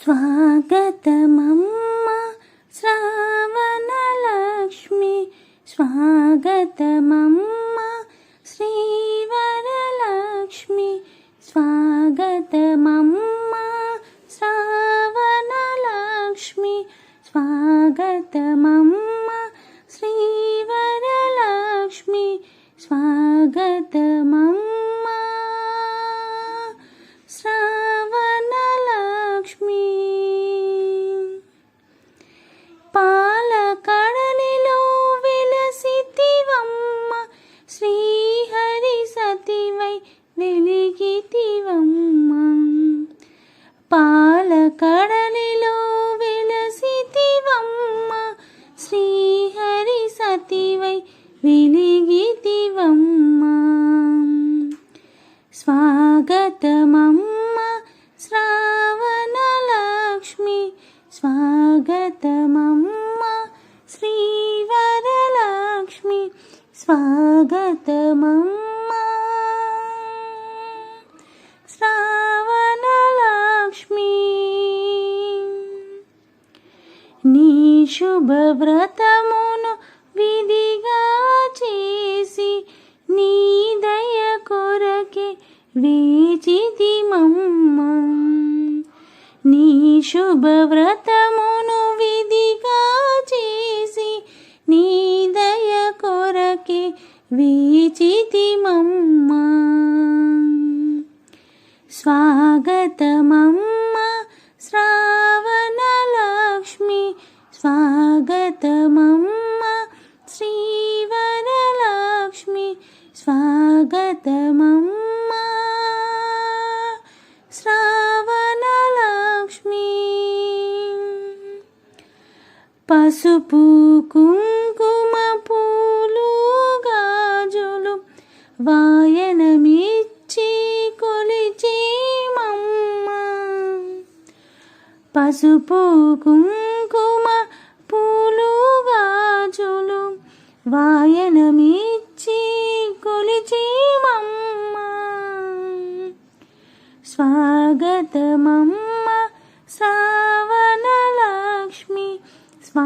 స్వాగతమమ్మ శ్రావణలక్ష్మి స్వాగతమమ్మ. వెలిగితివమ్మ స్వాగతమమ్మ శ్రావణలక్ష్మి స్వాగతమమ్మ శ్రీవరలక్ష్మి స్వాగతమమ్మ శ్రావణలక్ష్మి నీ శుభవ్రతమును విధిగా చేసి నీ దయ కొరకే వేచితిమమ్మ నీ శుభవ్రతమును విధిగా చేసి నీ దయ కొరకే వేచితిమమ్మ స్వాగతమమ్మ. స్వాగతమమ్మ శ్రావణలక్ష్మి పసుపు కుంకుమ పూలు గాజులు వాయనమిచ్చి కొలిచేమమ్మ పసుపు కుంకుమ పూలు గాజులు వాయనమిచ్చి స్వాగతమమ్మ శ్రావణలక్ష్మి స్వా